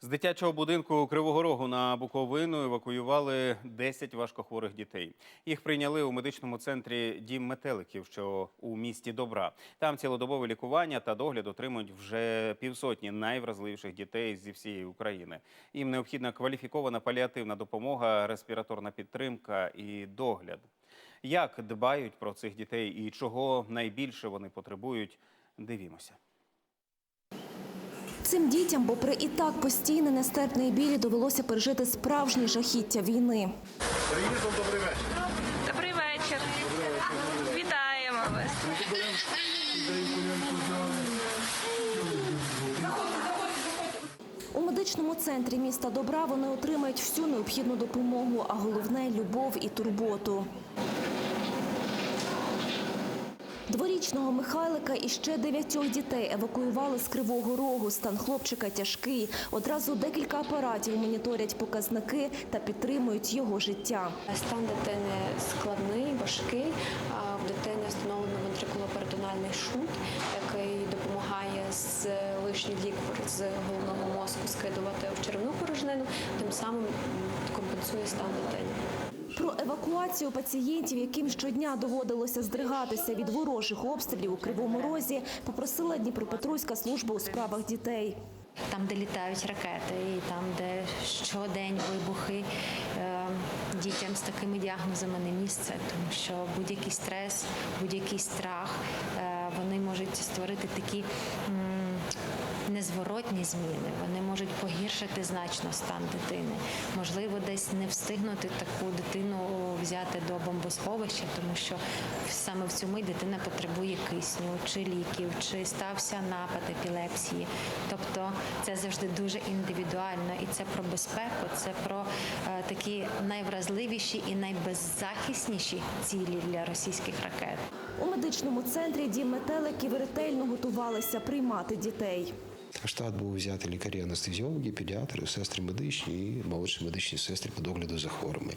З дитячого будинку Кривого Рогу на Буковину евакуювали 10 важкохворих дітей. Їх прийняли у медичному центрі Дім метеликів, що у місті Добра. Там цілодобове лікування та догляд отримують вже півсотні найвразливіших дітей зі всієї України. Їм необхідна кваліфікована паліативна допомога, респіраторна підтримка і догляд. Як дбають про цих дітей і чого найбільше вони потребують, дивімося. Цим дітям, попри і так постійне нестерпне білі, довелося пережити справжні жахіття війни. Добрий вечір. Вітаємо вас. У медичному центрі міста Добра вони отримають всю необхідну допомогу, а головне любов і турботу. Дворічного Михайлика і ще дев'ятьох дітей евакуювали з Кривого Рогу. Стан хлопчика тяжкий. Одразу декілька апаратів моніторять показники та підтримують його життя. Стан дитини складний, важкий. В дитини встановлено ventriculoперитональний шунт, який допомагає з лишній ліквор з головного мозку скидувати в черевну порожнину, тим самим компенсує стан дитини. Про евакуацію пацієнтів, яким щодня доводилося здригатися від ворожих обстрілів у Кривому Розі, попросила Дніпропетровська служба у справах дітей. там, де літають ракети, і там, де щодень вибухи. Е, Дітям з такими діагнозами не місце, тому що будь-який стрес, будь-який страх е, вони можуть створити такі незворотні зміни. Вони можуть погіршити значно стан дитини. Можливо, десь не встигнути таку дитину взяти до бомбосховища, тому що саме в цю мить дитина потребує кисню чи ліків, чи стався напад епілепсії. Тобто це завжди дуже індивідуально, і це про безпеку, це про е, такі найвразливіші і найбеззахисніші цілі для російських ракет. У медичному центрі дім метеликів ретельно готувалися приймати дітей. Штат був взяти лікарі анестезіологи, педіатри, сестри медичні і молодші медичні сестри по догляду за хворими.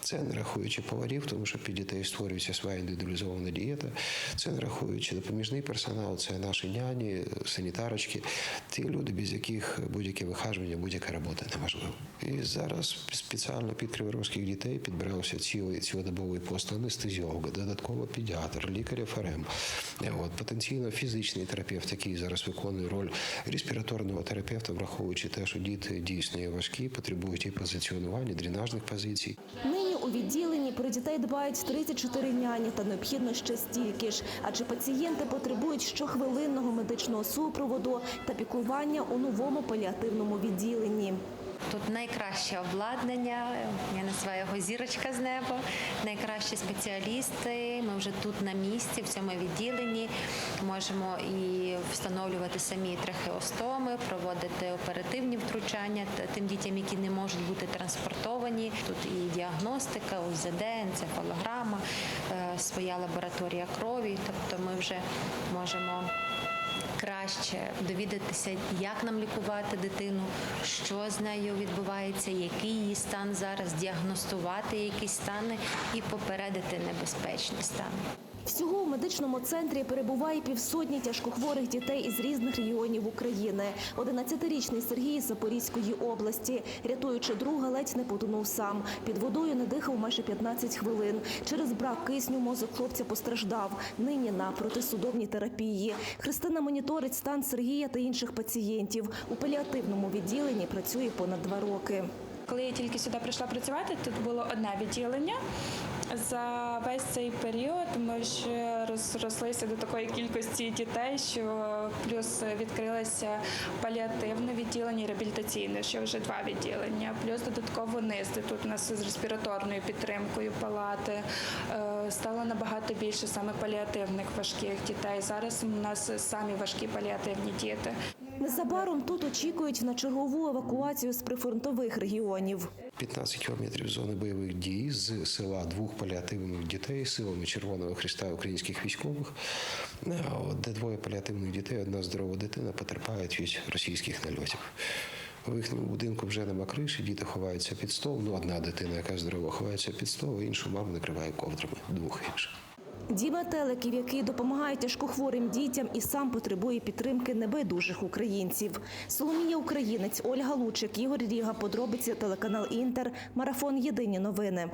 Це не рахуючи поварів, тому що під дітей створюється своя індивідуалізована дієта. Це не рахуючи допоміжний персонал, це наші няні, санітарочки, ті люди, без яких будь-яке вихажування, будь-яка робота неможлива. І зараз спеціально під криворозьких дітей підбирався цілий цілодобовий пост анестезіолога, додатково педіатр, лікар ФРМ. От потенційно фізичний терапевт, який зараз виконує роль респіраторного терапевта, враховуючи те, що діти дійсно є важкі, потребують і позиціонування, дренажних позицій. Нині у відділенні про дітей дбають 34 няні та необхідно ще стільки ж, адже пацієнти потребують щохвилинного медичного супроводу та піклування у новому паліативному відділенні. Найкраще обладнання, я називаю його зірочка з неба, найкращі спеціалісти. Ми вже тут на місці, в цьому відділенні. Можемо і встановлювати самі трахеостоми, проводити оперативні втручання тим дітям, які не можуть бути транспортовані. Тут і діагностика, УЗД, енцефалограма, е, своя лабораторія крові. Тобто ми вже можемо краще довідатися, як нам лікувати дитину, що з нею відбувається, який її стан зараз, діагностувати якісь стани і попередити небезпечні стани. Всього у медичному центрі перебуває півсотні тяжкохворих дітей із різних регіонів України. 11-річний Сергій з Запорізької області, рятуючи друга, ледь не потонув сам. Під водою не дихав майже 15 хвилин. Через брак кисню мозок хлопця постраждав. Нині на протисудовній терапії. Христина моніторить стан Сергія та інших пацієнтів. У паліативному відділенні працює понад два роки. Коли я тільки сюди прийшла працювати, тут було одне відділення. За весь цей період ми вже розрослися до такої кількості дітей, що плюс відкрилося паліативне відділення і реабілітаційне, що вже два відділення. Плюс додатково низ, де тут у нас з респіраторною підтримкою палати. Е, Стало набагато більше саме паліативних важких дітей. Зараз у нас самі важкі паліативні діти. Незабаром тут очікують на чергову евакуацію з прифронтових регіонів. 15 кілометрів зони бойових дій з села двох паліативних дітей силами Червоного Христа українських військових, е, де двоє паліативних дітей, одна здорова дитина потерпають від російських нальотів. У їхньому будинку вже нема криші, діти ховаються під стол. Ну, одна дитина, яка здорова, ховається під стол, а іншу маму накриває ковдрами двох інших. Дім Телеків, який допомагає тяжкохворим дітям і сам потребує підтримки небайдужих українців. Соломія Українець, Ольга Лучик, Ігор Ріга. Подробиці телеканал Інтер. Марафон Єдині новини.